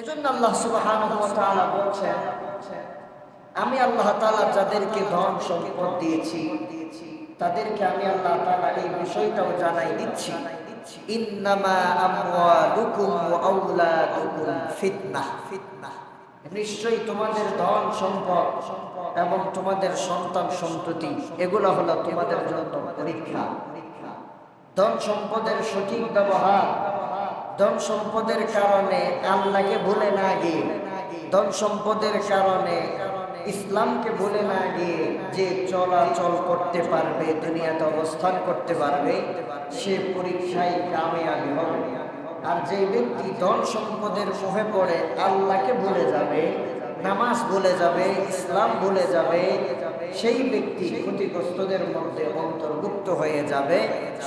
এজন্য আল্লাহ তাআলা বলছেন, আমি আল্লাহ তাআলা যাদেরকে ধন সম্পদ দিয়েছি, তাদেরকে আমি আল্লাহ তাআলা এই বিষয়টাও জানাই দিচ্ছি। নিশ্চয়ই তোমাদের ধন সম্পদ এবং তোমাদের সন্তান সন্ততি, এগুলো হলো তোমাদের জন্য পরীক্ষা। ধন সম্পদের সঠিক ব্যবহার ধন সম্পদের কারণে আল্লাহকে ভুলে না গিয়ে, ধন সম্পদের কারণে ইসলামকে ভুলে না গিয়ে যে চলাচল করতে পারবে, দুনিয়াতে অবস্থান করতে পারবে, সে পরীক্ষায় কামিয়াবি হবে। আর যে ব্যক্তি ধন সম্পদের মোহে পড়ে, আল্লাহকে ভুলে যাবে, নামাজ ভুলে যাবে, ইসলাম ভুলে যাবে সেই ব্যক্তি ক্ষতিগ্রস্তদের মধ্যে অন্তর্ভুক্ত হয়ে যাবে।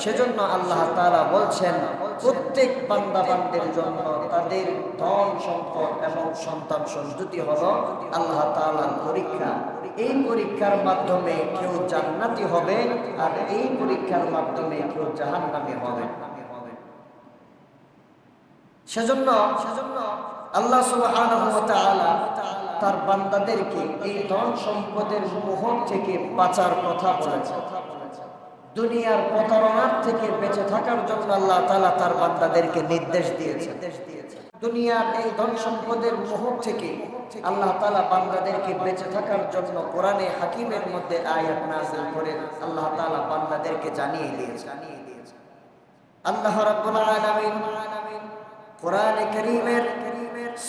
সেজন্য আল্লাহ তাআলা বলছেন, প্রত্যেক বান্দাবান্দের জন্য তাদের ধন সম্পদ এবং সন্তান সন্ততি হলো আল্লাহ তাআলার পরীক্ষা। এই পরীক্ষার মাধ্যমে কেউ জান্নাতি হবে আর এই পরীক্ষার মাধ্যমে কেউ জাহান্নামী হবে। সেজন্য সেজন্য আল্লাহ সুবহানাহু ওয়া তার বান্দাদেরকে এই ধন সম্পদের মোহ থেকে বাঁচার কথা বলেছে। দুনিয়ার প্রতারণার থেকে বেঁচে থাকার জন্য আল্লাহ তাআলা তার বান্দাদেরকে নির্দেশ দিয়েছে দুনিয়ার এই ধন সম্পদের মোহ থেকে আল্লাহ তাআলা বান্দাদেরকে বেঁচে থাকার জন্য কোরআনে হাকিমের মধ্যে আয়াত নাযিল করে আল্লাহ তাআলা বান্দাদেরকে জানিয়ে দিয়েছে আল্লাহ রাব্বুল আলামিন কোরআনে কারীমের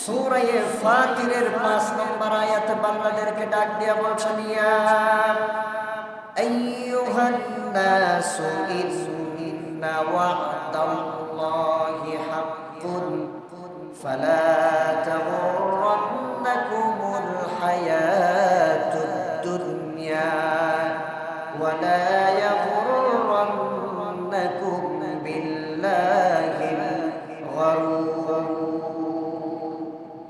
সুরায়ে ফাতিরের পাঁচ নম্বর আয়াতে বান্দাদেরকে ডাক দিয়া বলছেন ইয়া আইয়ুহান নাসু ইন্না ওয়াদাল্লাহি হাক্কুন ফালা তাগুররান্নাকুমুল হায়াতুদ দুনিয়া ওয়ালা ইয়াগুররান্নাকুম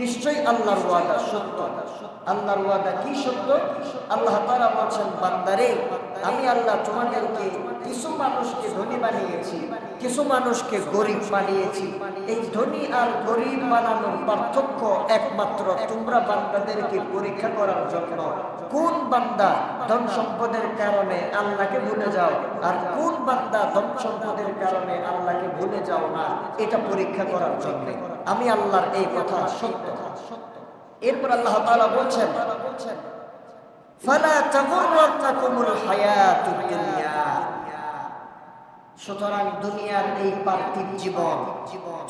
নিশ্চয়ই আল্লাহর ওয়াদা সত্য। আল্লাহর ওয়াদা কি সত্য? আল্লাহ তারা বলছেন, বান্দারে, আমি আল্লাহ তোমাদেরকে কিছু মানুষকে ধনী বানিয়েছি, কিছু মানুষকে গরিব বানিয়েছি। এই ধনী আর গরিব বানানোর পার্থক্য একমাত্র তোমরা বান্দাদেরকে পরীক্ষা করার জন্য। কোন বান্দা ধন সম্পদের কারণে আল্লাহকে ভুলে যাও, আর কোন বান্দা ধন সম্পদের কারণে আল্লাহকে ভুলে যাও না, এটা পরীক্ষা করার জন্য। আমি আল্লাহর এই কথা সত্য। এরপর আল্লাহ তাআলা বলছেন, ফালা তাগুররাকুমুল হায়াতুদ দুনিয়া। সুতরাং দুনিয়ার এই পার্থিব জীবন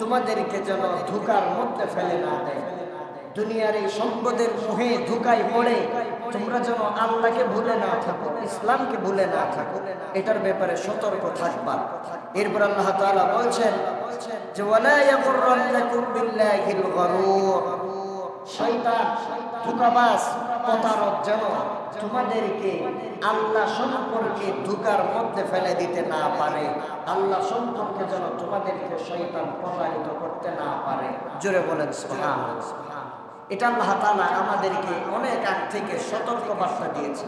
তোমাদেরকে যেন ধোকার মধ্যে ফেলে না দেয়। দুনিয়ার এই সম্পদের মোহে ধোকায় পড়ে তোমরা যেন আল্লাহকে ভুলে না থাকো, ইসলামকে ভুলে না থাকো, এটার ব্যাপারে সতর্ক থাকবা। এরপর আল্লাহ তাআলা বলছেন যে, ওয়ালা ইয়াগুররান্নাকুম বিল্লাহিল গরুর শয়তান, ধোঁকাবাজ প্রতারক যেন তোমাদেরকে আল্লাহ সম্পর্কে ধোকার মধ্যে ফেলে দিতে না পারে। আল্লাহ সম্পর্কে যেন তোমাদেরকে শয়তান প্রতারিত করতে না পারে। জোরে বলেন, সুবহান। এটা আল্লাহ তাআলা আমাদেরকে অনেক আগ থেকে সতর্ক বার্তা দিয়েছে।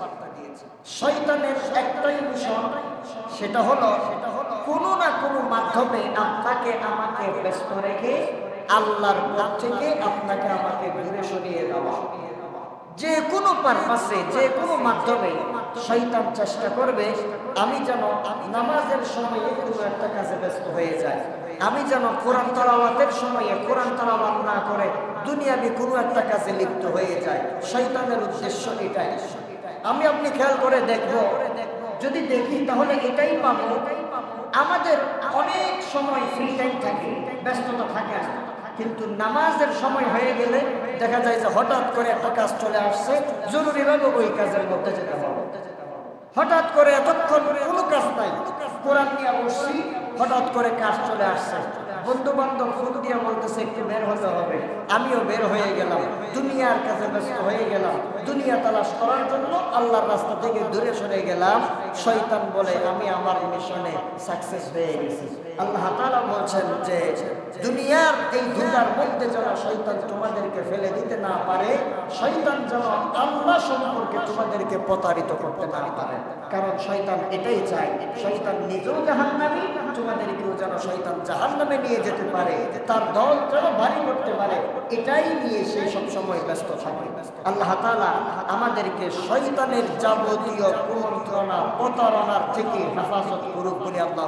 শয়তানের একটাই মিশন সেটা হলো কোনো না কোনো মাধ্যমে আপনাকে আমাকে ব্যস্ত রেখে আল্লাহর পথ থেকে আপনাকে আমাকে দূরে সরিয়ে দেওয়া। যে কোনো পারপাসে যে কোনো মাধ্যমে শৈতান চেষ্টা করবে, আমি যেন নামাজের সময়ে কোনো একটা কাজে ব্যস্ত হয়ে যায়। আমি যেন কোরআন তালাওয়াতের সময়ে কোরআন তালাওয়াত না করে দুনিয়াবি কোনো একটা কাজে লিপ্ত হয়ে যায়। শৈতানের উদ্দেশ্য এটাই। আমি আপনি খেয়াল করে দেখব। যদি দেখি, তাহলে এটাই পাবো। আমাদের অনেক সময় ফ্রি টাইম থাকে, ব্যস্ততা থাকে। কিন্তু নামাজের সময় হয়ে গেলে দেখা যায় যে হঠাৎ করে একটা কাজ চলে আসছে। জরুরিভাবে ওই কাজের মধ্যে যেতে হবে। হঠাৎ করে এতক্ষণ কোনো কাজ নাই। কোরআন নিয়ে অবশ্যই হঠাৎ করে কাজ চলে আসছে। বন্ধু বান্ধব ফোন দিয়ে বলতেছে, একটু বের হতে হবে। আমিও বের হয়ে গেলাম। দুনিয়ার কাছে ব্যস্ত হয়ে গেলাম। দুনিয়া তালাশ করার জন্য আল্লাহর রাস্তা থেকে দূরে সরে গেলাম। শয়তান বলে, আমি আমার মিশনে সাকসেস হয়ে গেছি। আল্লাহ তাআলা বলছেন যে, দুনিয়ার এই ধোকার মধ্যে যেন শয়তান তোমাদেরকে ফেলে দিতে না পারে, শয়তান যেন আল্লাহ সম্পর্কে তোমাদেরকে প্রতারিত করতে না পারে। কারণ শয়তান এটাই চায়, শয়তান নিজেও জাহান্নামী, তোমাদেরকেও যেন শয়তান জাহান্নামে নিয়ে যেতে পারে তার দল যেন ভারী করতে পারে, এটাই নিয়ে সে সবসময় ব্যস্ত থাকে। আল্লাহ তালা আমাদেরকে শৈতানের যাবতীয় প্রতারণার থেকে হেফাজত করুক বলে আল্লাহ